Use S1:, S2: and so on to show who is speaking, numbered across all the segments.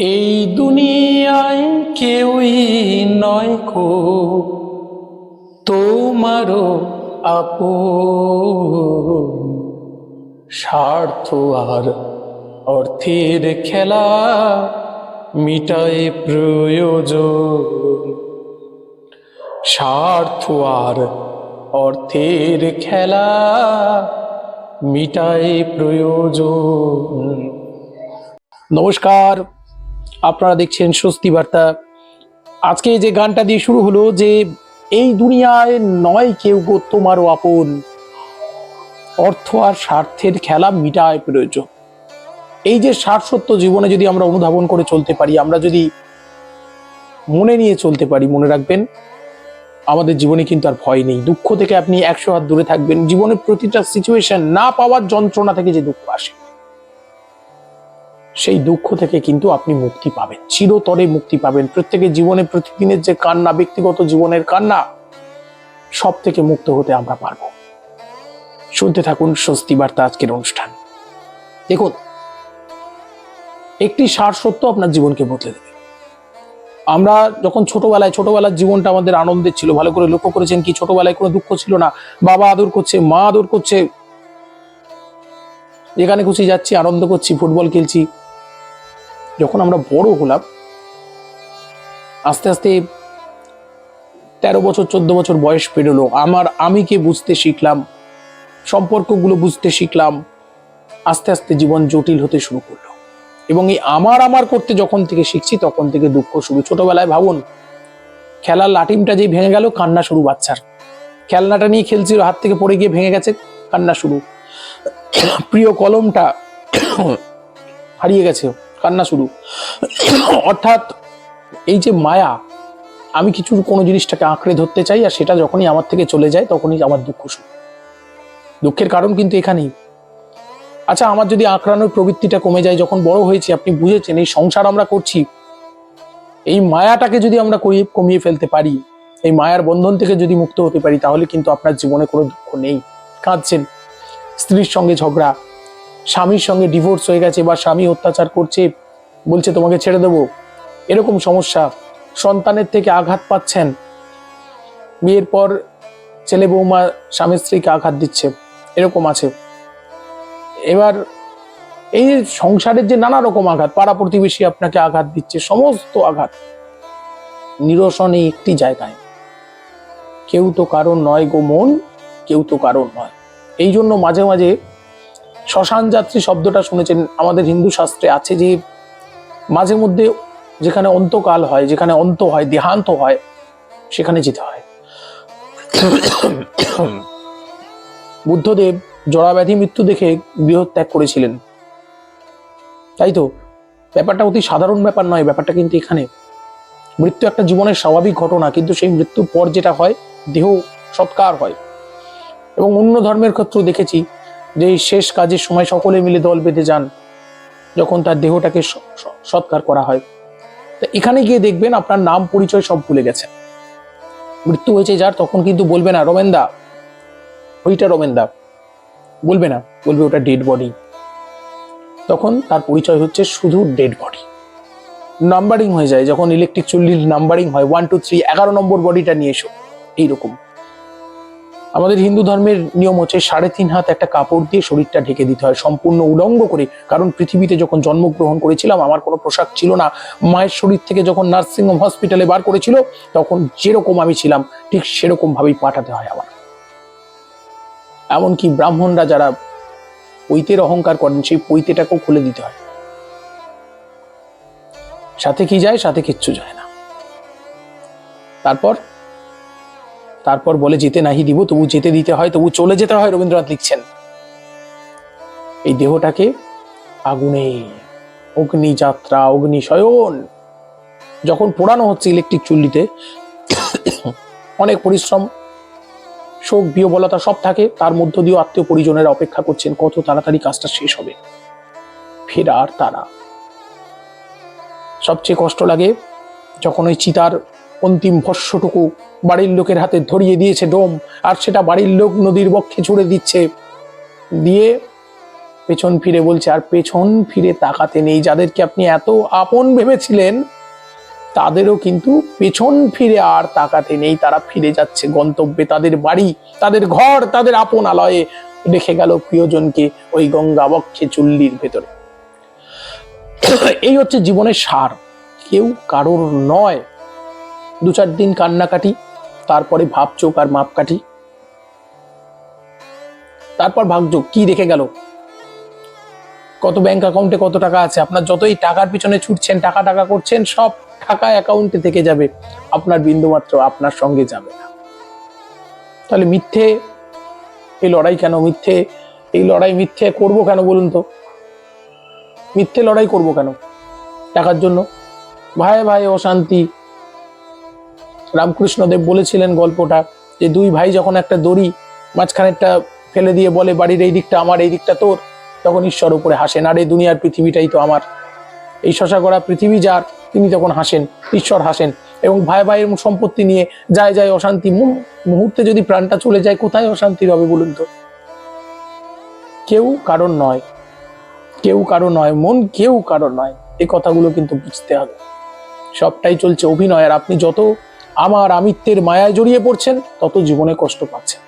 S1: এই দুনিয়ায় কেউই নয় কো। তোমারও আপন। স্বার্থ আর অর্থের খেলা মিটায় প্রয়োজন। স্বার্থ আর অর্থের খেলা মিটায় প্রয়োজন। নমস্কার। আপনারা দেখছেন স্বস্তি বার্তা। আজকে যে গানটা দিয়ে শুরু হলো যে, এই দুনিয়ায় নয় কেউ গো তোমারও আপন। অর্থ আর স্বার্থের খেলা মিটায় প্রয়োজন। এই যে স্বার্থত্ব জীবনে যদি আমরা অনুধাবন করে চলতে পারি, আমরা যদি মনে নিয়ে চলতে পারি, মনে রাখবেন, আমাদের জীবনে কিন্তু আর ভয় নেই। দুঃখ থেকে আপনি একশো হাত দূরে থাকবেন। জীবনের প্রতিটা সিচুয়েশন না পাওয়ার যন্ত্রণা থেকে যে দুঃখ আসে। সেই দুঃখ থেকে কিন্তু আপনি মুক্তি পাবেন। চিরতরে মুক্তি পাবেন। প্রত্যেকের জীবনে, প্রতিদিনের যে কান্না, ব্যক্তিগত জীবনের কান্না সব থেকে মুক্ত হতে আমরা পারব। শুনতে থাকুন স্বস্তি বার্তা আজকের অনুষ্ঠান। দেখুন, একটি সার সত্য আপনার জীবনকে বদলে দেবে। আমরা যখন ছোটবেলায়, ছোটবেলার জীবনটা আমাদের আনন্দের ছিল, ভালো করে লক্ষ্য করেছেন কি, ছোটবেলায় কোনো দুঃখ ছিল না। বাবা আদর করছে, মা আদর করছে। যেখানে খুশি যাচ্ছি, আনন্দ করছি, ফুটবল খেলছি। যখন আমরা বড় হলাম, আস্তে আস্তে তেরো বছর, চোদ্দ বছর বয়স পেরোলো। আমার আমিকে বুঝতে শিখলাম, সম্পর্কগুলো বুঝতে শিখলাম, আস্তে আস্তে জীবন জটিল হতে শুরু করল। এবং এই আমার আমার করতে যখন থেকে শিখছি, তখন থেকে দুঃখ শুরু। ছোটবেলায় ভাবুন, খেলার লাটিমটা যেই ভেঙে গেল, কান্না শুরু বাচ্চার। খেলনাটা নিয়ে খেলছিল হাত থেকে পড়ে গিয়ে ভেঙে গেছে, কান্না শুরু। প্রিয় কলমটা হারিয়ে গেছে। কান্না শুরু। অর্থাৎ এই যে মায়া, আমি কিছু কোনো জিনিসটাকে আঁকড়ে ধরতে চাই আর সেটা যখনই আমার থেকে চলে যায় তখনই আমার দুঃখ শুরু। দুঃখের কারণ কিন্তু এখানেই। আচ্ছা আমার যদি আঁকড়ানোর প্রবৃত্তিটা কমে যায়, যখন বড় হয়েছে, আপনি বুঝেছেন, এই সংসার আমরা করছি। এই মায়াটাকে যদি আমরা করিয়ে কমিয়ে ফেলতে পারি, এই মায়ার বন্ধন থেকে যদি মুক্ত হতে পারি, তাহলে কিন্তু আপনার জীবনে কোনো দুঃখ নেই। কাঁদছেন। স্ত্রীর সঙ্গে ঝগড়া, স্বামীর সঙ্গে ডিভোর্স হয়ে গেছে বা স্বামী অত্যাচার করছে বলছে, তোমাকে ছেড়ে দেবো। এরকম সমস্যা। সন্তানের থেকে আঘাত পাচ্ছেন। বিয়ের পর ছেলে বৌমা স্বামী স্ত্রীকে আঘাত দিচ্ছে। এরকম আছে। এবার এই সংসারের যে নানা রকম আঘাত, পাড়া প্রতিবেশী আপনাকে আঘাত দিচ্ছে, সমস্ত আঘাত। নিরসনে একটি জায়গায়। কেউ তো কারণ নয় গো মন, কেউ তো কারণ নয়। এই জন্য মাঝে মাঝে শ্মশান যাত্রী শব্দটা শুনেছেন। আমাদের হিন্দু শাস্ত্রে আছে যে মাঝে মধ্যে যেখানে অন্তকাল হয়, যেখানে অন্ত হয়, দেহান্ত হয়, সেখানে যেতে হয়। বুদ্ধদেব জড়াব্যাধি মৃত্যু দেখে গৃহত্যাগ করেছিলেন। তাই তো? ব্যাপারটা অতি সাধারণ ব্যাপার নয়, ব্যাপারটা কিন্তু এখানে। মৃত্যু একটা জীবনের স্বাভাবিক ঘটনা, কিন্তু সেই মৃত্যুর পর যেটা হয়, দেহ সৎকার হয়। এবং অন্য ধর্মের ক্ষেত্রেও দেখেছি যে শেষ কাজের সময় সকলে মিলে দল বেঁধে যান। যখন তার দেহটাকে সৎকার করা হয়। তা এখানে গিয়ে দেখবেন আপনার নাম, পরিচয় সব ভুলে গেছে। মৃত্যু হয়েছে যার, তখন কিন্তু বলবে না, রমেনদা। ওইটা রমেনদা। বলবে না, বলবে ওটা ডেড বডি তখন তার পরিচয় হচ্ছে শুধু ডেড বডি নাম্বারিং হয়ে যায়, যখন ইলেকট্রিক চুল্লির নাম্বারিং হয় ওয়ান টু থ্রি এগারো নম্বর বডিটা নিয়ে এসো। এইরকম। আমাদের হিন্দু ধর্মের নিয়ম হচ্ছে সাড়ে তিন হাত একটা কাপড় দিয়ে শরীরটা ঢেকে দিতে হয়, সম্পূর্ণ উলঙ্গ করে। কারণ পৃথিবীতে যখন জন্মগ্রহণ করেছিলাম, আমার কোনো পোশাক ছিল না। মায়ের শরীর থেকে যখন নার্সিংহোম হসপিটালে বার করেছিল, তখন যেরকম আমি ছিলাম, ঠিক সেরকম ভাবেই পাঠাতে হয় আমার। এমনকি ব্রাহ্মণরা যারা পৈতের অহংকার করেন, সেই পৈতেটাকেও খুলে দিতে হয়। সাথে কি যায়, সাথে কিচ্ছু যায় না। তারপর তারপর বলে, যেতে নাহি দিব, তবু যেতে দিতে হয়, তবু চলে যেতে হয়, রবীন্দ্রনাথ লিখছেন। এই দেহটাকে আগুনে অগ্নি যাত্রা অগ্নি শয়ন যখন পোড়ানো হচ্ছে ইলেকট্রিক চুল্লিতে, অনেক পরিশ্রম, শোক, বিহবলতা সব থাকে, তার মধ্য দিয়েও আত্মীয় পরিজনেরা অপেক্ষা করছেন, কত তাড়াতাড়ি কাজটা শেষ হবে। ফেরার তারা সবচেয়ে কষ্ট লাগে যখন ওই চিতার অন্তিম ভস্যটুকু বাড়ির লোকের হাতে ধরিয়ে দিয়েছে ডোম, আর সেটা বাড়ির লোক নদীর বক্ষে ছুড়ে দিচ্ছে। দিয়ে পেছন ফিরে বলছে, আর পেছন ফিরে তাকাতে নেই। যাদেরকে আপনি এত আপন ভেবেছিলেন, তাদেরও কিন্তু পেছন ফিরে আর তাকাতে নেই। তারা ফিরে যাচ্ছে গন্তব্যে। তাদের বাড়ি, তাদের ঘর, তাদের আপন আলয়ে রেখে গেল প্রিয়জনকে ওই গঙ্গা বক্ষে চুল্লির ভেতরে। এই হচ্ছে জীবনের সার। কেউ কারোর নয়। দু চার দিন কান্নাকাটি, তারপরে ভাবচোক আর মাপকাঠি। তারপর ভাবছ কি রেখে গেল? কত ব্যাংক অ্যাকাউন্টে কত টাকা আছে? আপনার যতই টাকার পিছনে ছুটছেন, টাকা টাকা করছেন, সব টাকা অ্যাকাউন্টে থেকে যাবে। আপনার বিন্দুমাত্র আপনার সঙ্গে যাবে না। তাহলে মিথ্যে এই লড়াই কেন? মিথ্যে এই লড়াই মিথ্যে করব কেন বলুন তো? মিথ্যে লড়াই করব কেন? টাকার জন্য? ভাই ভাই, অশান্তি। রামকৃষ্ণদেব বলেছিলেন গল্পটা যে দুই ভাই যখন একটা দড়ি মাঝখানেরটা ফেলে দিয়ে বলে, বাড়ির এই দিকটা আমার, এই দিকটা তোর, তখন ঈশ্বর উপরে হাসেন, আর এই দুনিয়ার পৃথিবীটাই তো আমার। এই শশা করা পৃথিবী যার, তিনি তখন হাসেন, ঈশ্বর হাসেন এবং ভাই ভাইয়ের সম্পত্তি নিয়ে যায় যায় অশান্তি। মুহূর্তে যদি প্রাণটা চলে যায়, কোথায় অশান্তি হবে বলুন তো? কেউ কারণ নয়, কেউ কারও নয়, মন কেউ কারও নয়। এই কথাগুলো কিন্তু বুঝতে হবে। সবটাই চলছে অভিনয়, আর আপনি যত আমার আমিত্বের মায়ায় জড়িয়ে পড়ছেন, তত জীবনে কষ্ট পাচ্ছেন।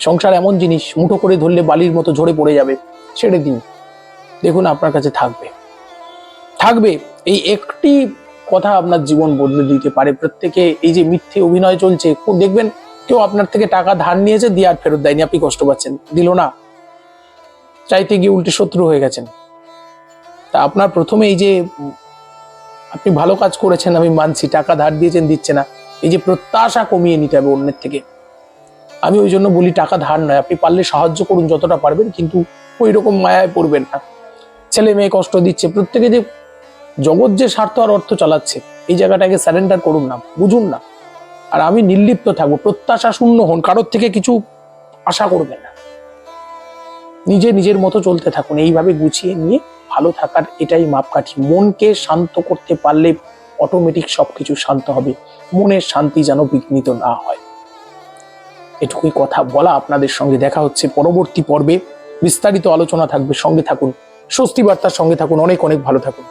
S1: সংসার এমন জিনিস, মুঠো করে ধরলে বালির মতো ঝরে পড়ে যাবে, ছেড়ে দিন। দেখুন আপনার কাছে থাকবে। থাকবে, এই একটি কথা আপনার জীবন বদলে দিতে পারে। প্রত্যেকে এই যে মিথ্যে অভিনয় চলছে, খুব দেখবেন, কেউ আপনার থেকে টাকা ধার নিয়েছে, দিয়ে আর ফেরত দেয়নি, আপনি কষ্ট পাচ্ছেন। দিল না। চাইতে গিয়ে উল্টে শত্রু হয়ে গেছেন। তা আপনার প্রথমে এই যে আপনি ভালো কাজ করেছেন, আমি মানছি, টাকা ধার দিয়েছেন, দিচ্ছে না। এই যে প্রত্যাশা কমিয়ে নিতে হবে অন্যের থেকে। আমি ওই জন্য বলি, টাকা ধার নয়। আপনি পারলে সাহায্য করুন, যতটা পারবেন, কিন্তু ওই রকম মায়ায় পড়বেন না। ছেলে মেয়ে কষ্ট দিচ্ছে, প্রত্যেকে যে জগৎ যে স্বার্থ আর অর্থ চালাচ্ছে, এই জায়গাটাকে স্যারেন্ডার করুন না, বুঝুন না। আর আমি নির্লিপ্ত থাকব, প্রত্যাশা শূন্য হন, কারোর থেকে কিছু আশা করবেন না। নিজে নিজের মতো চলতে থাকুন, এইভাবে গুছিয়ে নিয়ে ভালো থাকার এটাই মাপকাঠি। মনকে শান্ত করতে পারলে অটোমেটিক সব কিছু শান্ত হবে। মনের শান্তি যেন বিঘ্নিত না হয়। এটুকুই কথা বলা আপনাদের সঙ্গে। দেখা হচ্ছে পরবর্তী পর্বে। বিস্তারিত আলোচনা থাকবে সঙ্গে থাকুন। স্বস্তি বার্তার সঙ্গে থাকুন। অনেক অনেক ভালো থাকুন।